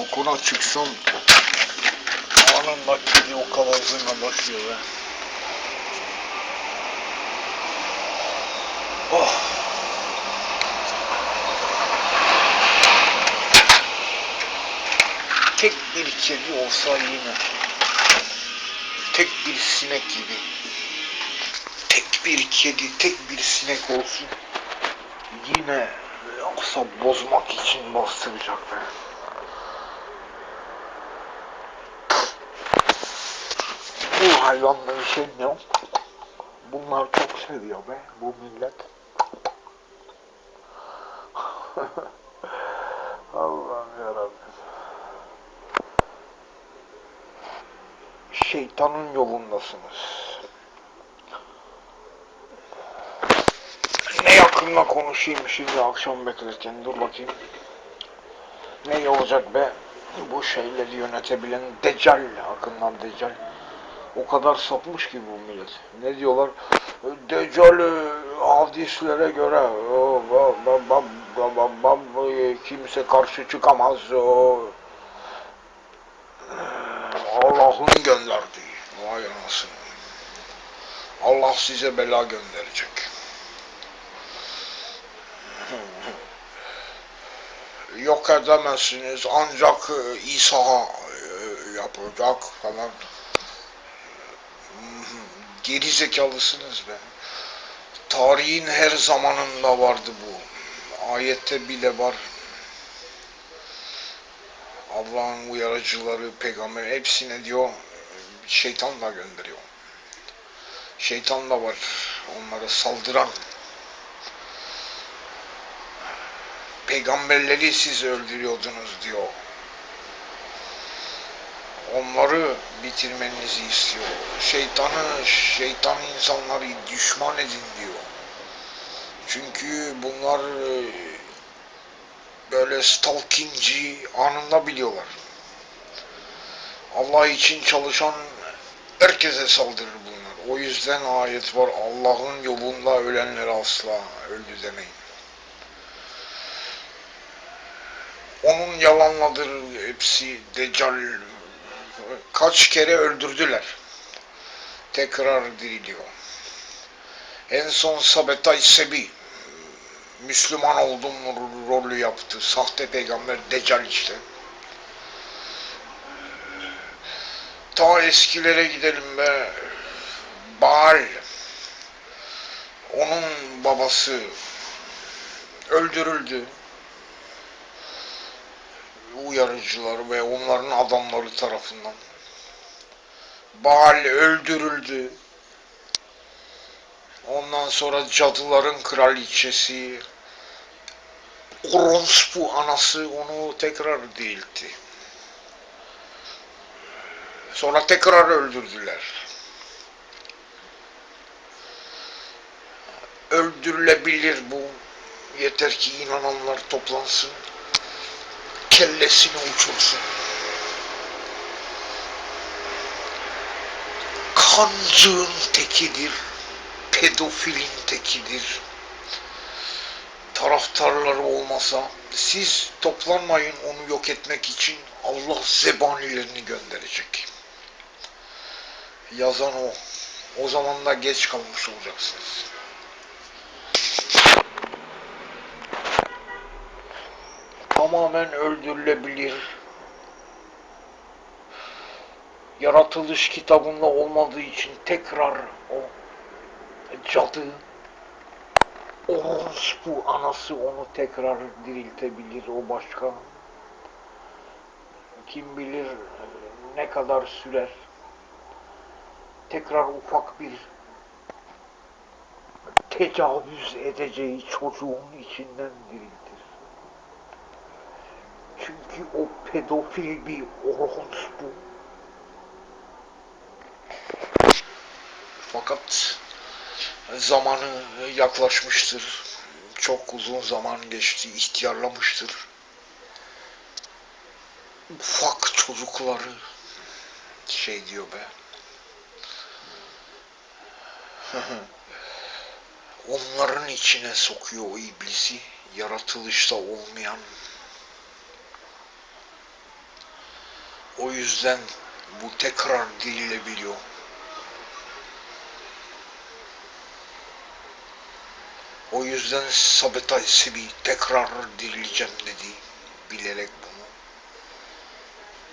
Balkona çıksam anın nakli o kadar hızına başlıyor be. Oh. Tek bir kedi olsa yine. Tek bir sinek gibi. Tek bir kedi, tek bir sinek olsun. Yine yoksa bozmak için bastıracak be. Bu hayvanları sevmiyorum. Bunlar çok seviyor be bu millet. Allah'ım yarabbim. Şeytanın yolundasınız. Ne yakınla konuşayım şimdi akşam beklerken dur bakayım. Ne olacak be? Bu şeyleri yönetebilen Deccal, akınlar Deccal. O kadar sapmış ki bu millet. Ne diyorlar? Deccal hadislere göre o, ba- ba- ba- ba- ba- ba- e, kimse karşı çıkamaz. O, Allah'ın gönderdiği. Vay anasını. Allah size bela gönderecek. Yok edemezsiniz ancak e, İsa e, yapacak falan. Geri zekalısınız be. Tarihin her zamanında vardı bu. Ayette bile var. Allah'ın uyarıcıları, peygamber hepsine diyor şeytan da gönderiyor. Şeytan da var onlara saldıran. Peygamberleri siz öldürüyordunuz diyor. Onları bitirmenizi istiyor. Şeytanı, şeytan insanları düşman edin diyor. Çünkü bunlar e, böyle stalkingci anında biliyorlar. Allah için çalışan herkese saldırır bunlar. O yüzden ayet var. Allah'ın yolunda ölenleri asla öldü demeyin. Onun yalanladır hepsi Deccal kaç kere öldürdüler. Tekrar diriliyor. En son Sabetay Sebi Müslüman oldum rolü yaptı. Sahte peygamber Deccal işte. Ta eskilere gidelim be. Baal. Onun babası öldürüldü. Uyarıcılar ve onların adamları tarafından. Baal öldürüldü. Ondan sonra cadıların kraliçesi Oronspu anası onu tekrar diriltti. Sonra tekrar öldürdüler. Öldürülebilir bu. Yeter ki inananlar toplansın. Kellesini uçursun. Kancığın tekidir. Pedofilin tekidir. Taraftarları olmasa siz toplanmayın onu yok etmek için Allah zebanilerini gönderecek. Yazan o. O zaman da geç kalmış olacaksınız. Tamamen öldürülebilir. Yaratılış kitabında olmadığı için tekrar o cadı orospu anası onu tekrar diriltebilir o başka. Kim bilir ne kadar sürer. Tekrar ufak bir tecavüz edeceği çocuğun içinden diriltir. Çünkü o pedofil bir orospu. Fakat zamanı yaklaşmıştır. Çok uzun zaman geçti, ihtiyarlamıştır. Ufak çocukları şey diyor be. Onların içine sokuyor o iblisi, yaratılışta olmayan O yüzden bu tekrar dirilebiliyor. O yüzden Sabatay Sebi tekrar dirileceğim dedi. Bilerek bunu.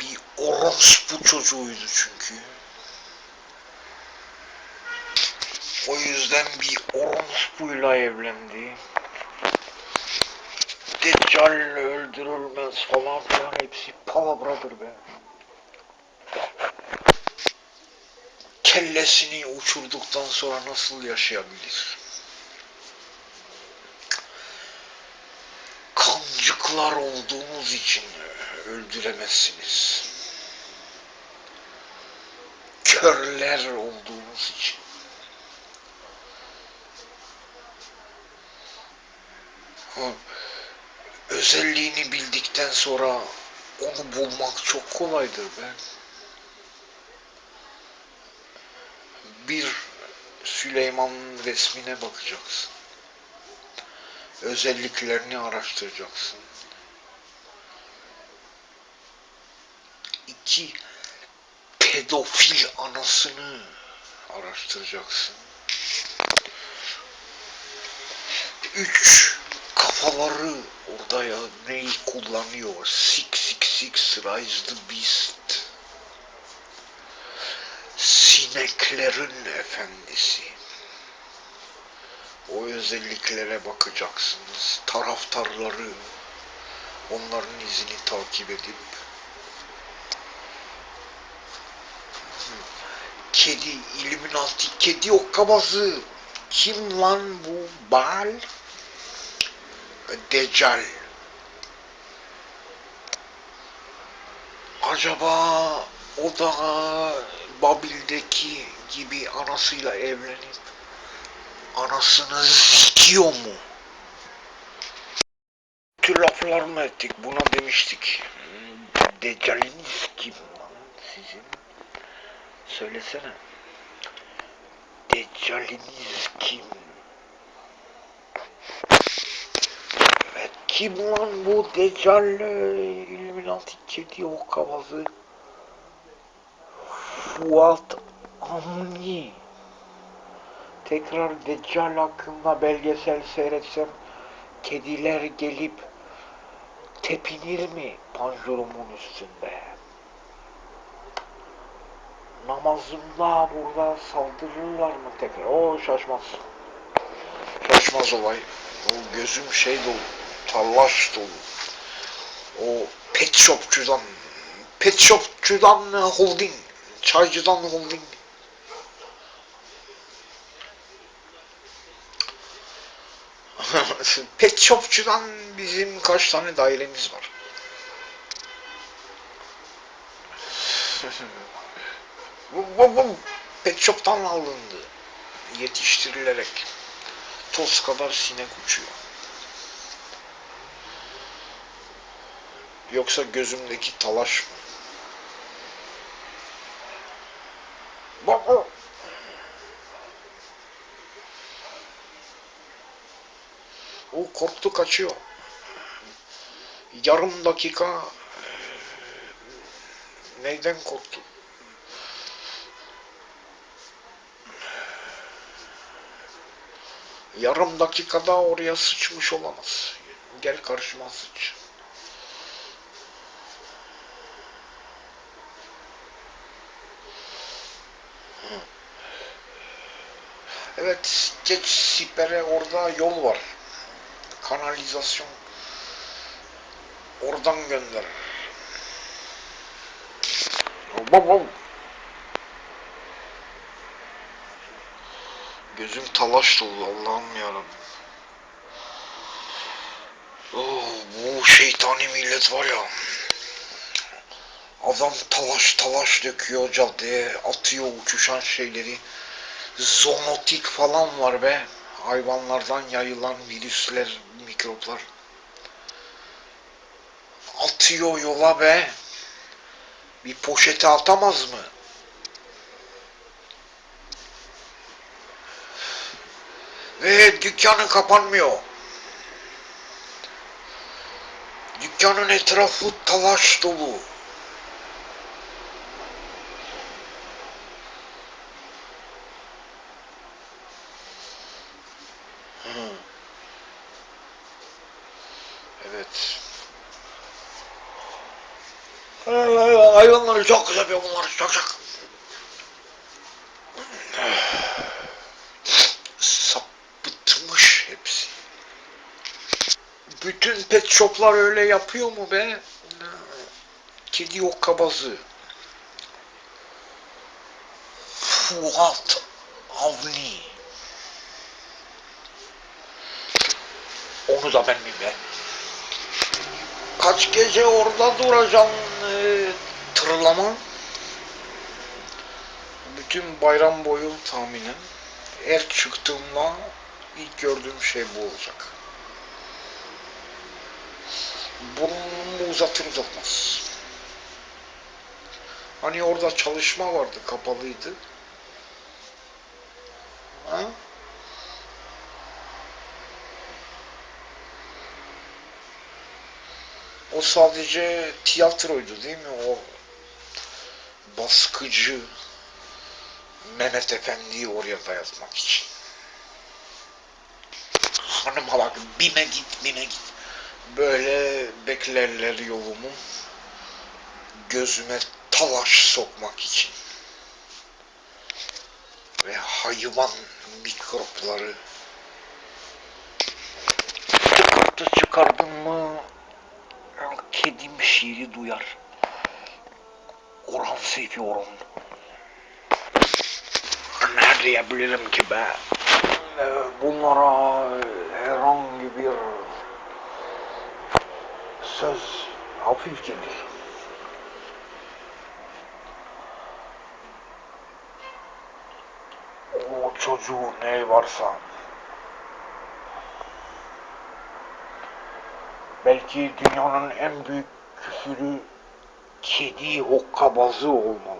Bir orospu çocuğuydu çünkü. O yüzden bir orospuyla evlendi. Deccal öldürülmez falan filan hepsi palabradır be. Kellesini uçurduktan sonra nasıl yaşayabilir? Kancıklar olduğunuz için öldüremezsiniz. Körler olduğunuz için. Ha, özelliğini bildikten sonra onu bulmak çok kolaydır be. Bir Süleyman resmine bakacaksın. Özelliklerini araştıracaksın. İki pedofil anasını araştıracaksın. Üç kafaları orada ya neyi kullanıyor? Six six six rise the beast. Sineklerin efendisi. O özelliklere bakacaksınız. Taraftarları onların izini takip edip kedi, Illuminati kedi okkabazı. Kim lan bu? Baal? Deccal. Acaba o da Babil'deki gibi anasıyla evlenip anasını sikiyor mu? Tür laflar mı ettik? Buna demiştik. Hmm, Deccaliniz kim lan sizin? Söylesene. Deccaliniz kim? Evet, kim lan bu Deccal Illuminati kedi o kavazı? Fuat Amni. Tekrar Deccal hakkında belgesel seyretsem kediler gelip tepinir mi panjurumun üstünde? Namazımda burada saldırırlar mı tekrar? O şaşmaz. Şaşmaz olay. O gözüm şey dolu. Tallaş dolu. O pet shopçudan pet shopçudan holding. Çaycıdan holding. pet shopçudan bizim kaç tane dairemiz var. bu, bu, bu pet shop'tan alındı. Yetiştirilerek. Toz kadar sinek uçuyor. Yoksa gözümdeki talaş mı? Bak o. O korktu kaçıyor. Yarım dakika eee, neyden korktu? Yarım dakikada oraya sıçmış olamaz. Gel karşıma sıç. Evet, geç sipere orada yol var. Kanalizasyon. Oradan gönder. Bab bab. Gözüm talaş dolu Allah'ım yarabbim. Oh, bu şeytani millet var ya. Adam talaş talaş döküyor caddeye, atıyor uçuşan şeyleri. Zoonotik falan var be. Hayvanlardan yayılan virüsler, mikroplar. Atıyor yola be. Bir poşete atamaz mı? Ve dükkanı kapanmıyor. Dükkanın etrafı talaş dolu. Ee, Hayvanları çok seviyorum bunları çok çok. Sapıtmış hepsi. Bütün pet shoplar öyle yapıyor mu be? Kedi yok kabazı. Fuat Avni. Onu da ben be? Kaç gece orada duracağım e, tırlama. Bütün bayram boyu tahminen. Her çıktığımda ilk gördüğüm şey bu olacak. Burnumu uzatır uzatmaz. Hani orada çalışma vardı, kapalıydı. Ha? O sadece tiyatroydu değil mi? O baskıcı Mehmet Efendi'yi oraya dayatmak için. Hanıma bak, bime git, bime git. Böyle beklerler yolumu. Gözüme talaş sokmak için. Ve hayvan mikropları çıkarttı çıkardın mı kedim şiiri duyar. Orhan. Ne diyebilirim ki be? Ee, Bunlara herhangi bir söz hafif gelir. O çocuğu ne varsa belki dünyanın en büyük küfürü kedi hokkabazı olmalı.